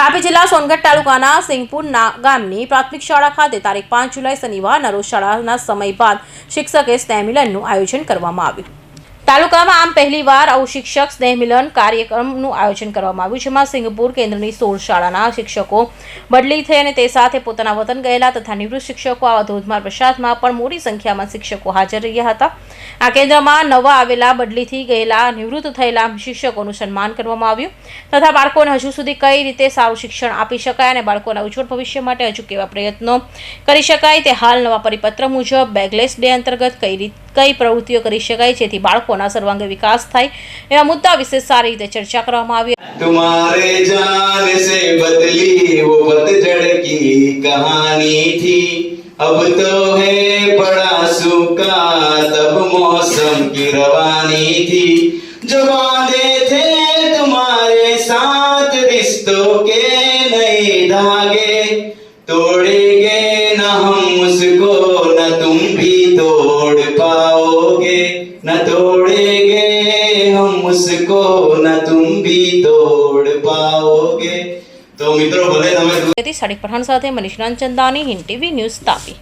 તાપી જિલ્લા સોનગઢ તાલુકાના સિંગપુરના ગામની પ્રાથમિક શાળા ખાતે તારીખ પાંચ જુલાઈ શનિવારના રોજ શાળાના સમય બાદ શિક્ષકે સ્નેહ મિલનનું આયોજન કરવામાં આવ્યું. તાલુકામાં આમ પહેલીવાર આવું શિક્ષક સ્નેહ મિલન કાર્યક્રમનું આયોજન કરવામાં આવ્યું, જેમાં સિંગપુર કેન્દ્રની સોળ શાળાના શિક્ષકો બદલી થઈ અને તે સાથે પોતાના વતન ગયેલા તથા નિવૃત્ત શિક્ષકો આવા ધોધમાર પ્રસાદમાં પણ મોટી સંખ્યામાં શિક્ષકો હાજર રહ્યા હતા. આ કેન્દ્રમાં નવા આવેલા બદલીથી ગયેલા, નિવૃત્ત થયેલા શિક્ષકોનું સન્માન કરવામાં આવ્યું તથા બાળકોને હજુ સુધી કઈ રીતે સારું શિક્ષણ આપી શકાય અને બાળકોના ઉજ્જવળ ભવિષ્ય માટે હજુ કેવા પ્રયત્નો કરી શકાય તે હાલ નવા પરિપત્ર મુજબ બેગલેસ ડે અંતર્ગત કઈ રીત કઈ પ્રવૃત્તિઓ કરી શકાય જેથી બાળકોના સર્વાંગી વિકાસ થાય એવા મુદ્દા વિશે સારી રીતે ચર્ચા કરવામાં આવી तुम्हारे जान से बदली वो पतझड़ की कहानी थी अब तो है बड़ा सूखा तब मौसम की रवानी थी जो बांधे थे तुम्हारे साथ रिश्तों के नए धागे तोड़ेंगे न हम न तोड़ेंगे हम उसको न तुम भी तोड़ पाओगे તો મિત્રો ભલે તમે સાડી પઠાણ સાથે મનીષ ચંદાની હિન્દ ટીવી ન્યૂઝ તાપી